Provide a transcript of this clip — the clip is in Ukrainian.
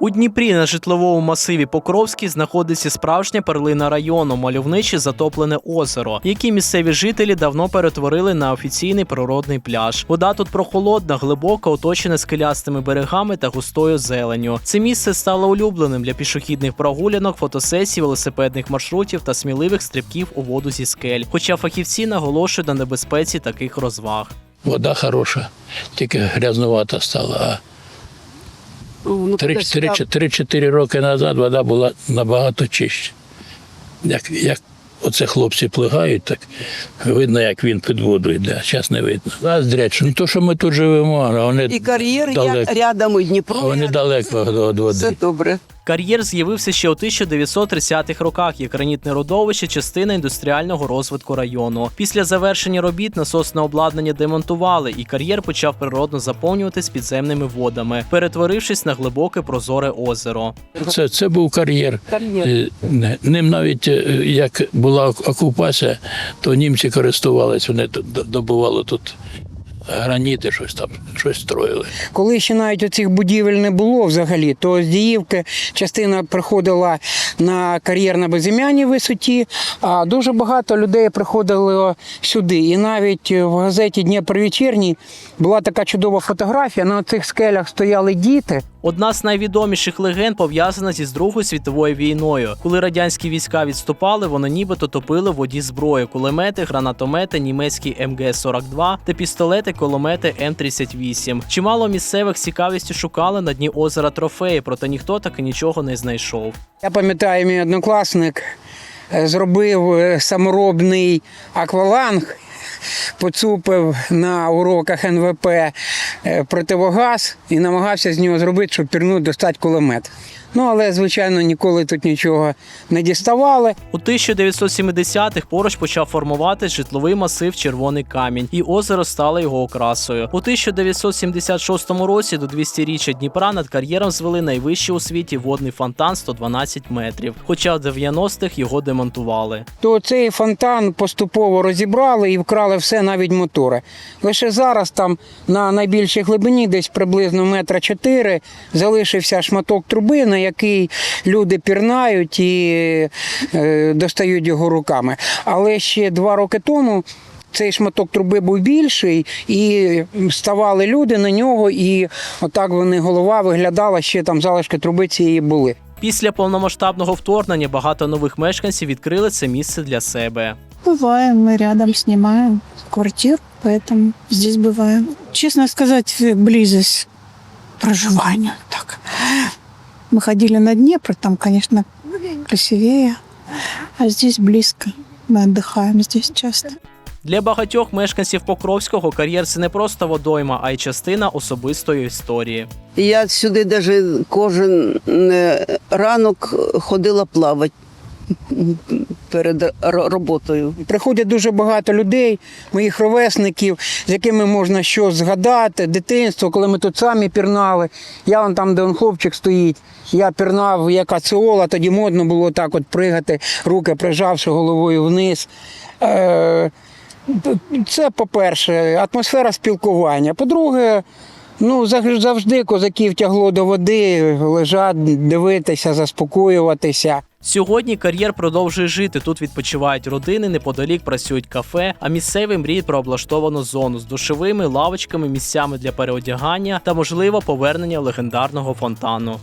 У Дніпрі на житловому масиві Покровський знаходиться справжня перлина району, мальовниче затоплене озеро, яке місцеві жителі давно перетворили на офіційний природний пляж. Вода тут прохолодна, глибока, оточена скелястими берегами та густою зеленню. Це місце стало улюбленим для пішохідних прогулянок, фотосесій, велосипедних маршрутів та сміливих стрибків у воду зі скель. Хоча фахівці наголошують на небезпеці таких розваг. Вода хороша, тільки грязнувата стала. А Ну, три- десь три- так. 3-4 роки назад вода була набагато чище. Як, як оце хлопці плигають, так видно, як він під воду йде, зараз не видно. А не то, що ми тут живемо, а вони, І кар'єр далеко. рядом, і Дніпро. вони рядом. далеко від води. Все добре. Кар'єр з'явився ще у 1930-х роках як гранітне родовище, частина індустріального розвитку району. Після завершення робіт насосне обладнання демонтували, і кар'єр почав природно заповнюватись підземними водами, перетворившись на глибоке прозоре озеро. Це, це був кар'єр. Кар'єр. Е, Ним навіть е, як була окупація, то німці користувалися, вони добували тут граніти, щось там, щось строїли. Коли ще навіть оцих будівель не було взагалі, то з Діївки частина приходила на кар'єр на безім'яній висоті, а дуже багато людей приходило сюди. І навіть в газеті Дніпро вечірній була така чудова фотографія. На цих скелях стояли діти. Одна з найвідоміших легенд пов'язана зі Другою світовою війною. Коли радянські війська відступали, вони нібито топили в воді зброю, кулемети, гранатомети, німецькі МГС-42 та пістолети, кулемети М38. Чимало місцевих цікавістю шукали на дні озера трофеї, проте ніхто таки нічого не знайшов. Я пам'ятаю, мій однокласник е, зробив е, саморобний акваланг, поцупив на уроках НВП е, противогаз і намагався з нього зробити, щоб пірнути достати кулемет. Ну, але, звичайно, ніколи тут нічого не діставали. У 1970-х поруч почав формуватись житловий масив Червоний камінь, і озеро стало його окрасою. У 1976 році до 200-річчя Дніпра над кар'єром звели найвищий у світі водний фонтан 112 метрів. Хоча в 90-х його демонтували. То цей фонтан поступово розібрали і вкрали все, навіть мотори. Лише зараз там на найбільшій глибині, десь приблизно метра чотири, залишився шматок труби, на який люди пірнають і е, достають його руками. Але ще два роки тому. Цей шматок труби був більший, і ставали люди на нього, і отак вони голова виглядала, ще там залишки труби цієї були. Після повномасштабного вторгнення багато нових мешканців відкрили це місце для себе. Бываем, мы рядом снимаем квартиру, поэтому здесь бываем. Честно сказать, близость проживания. Так. Мы ходили на Днепр, там, конечно, красивее, а здесь близко. Мы отдыхаем здесь часто. Для багатьох мешканців Покровського кар'єр це не просто водойма, а й частина особистої історії. Я сюди навіть кожен е, ранок ходила плавати перед роботою. Приходять дуже багато людей, моїх ровесників, з якими можна щось згадати, дитинство, коли ми тут самі пірнали. Я вон там, де он хлопчик стоїть, я пірнав як ацеола, тоді модно було так от пригати, руки прижавши головою вниз. Е, Це, по-перше, атмосфера спілкування. По-друге, ну, завжди козаків тягло до води, лежати, дивитися, заспокоюватися. Сьогодні кар'єр продовжує жити. Тут відпочивають родини, неподалік працюють кафе, а місцеві мріють про облаштовану зону з душовими, лавочками, місцями для переодягання та можливо повернення легендарного фонтану.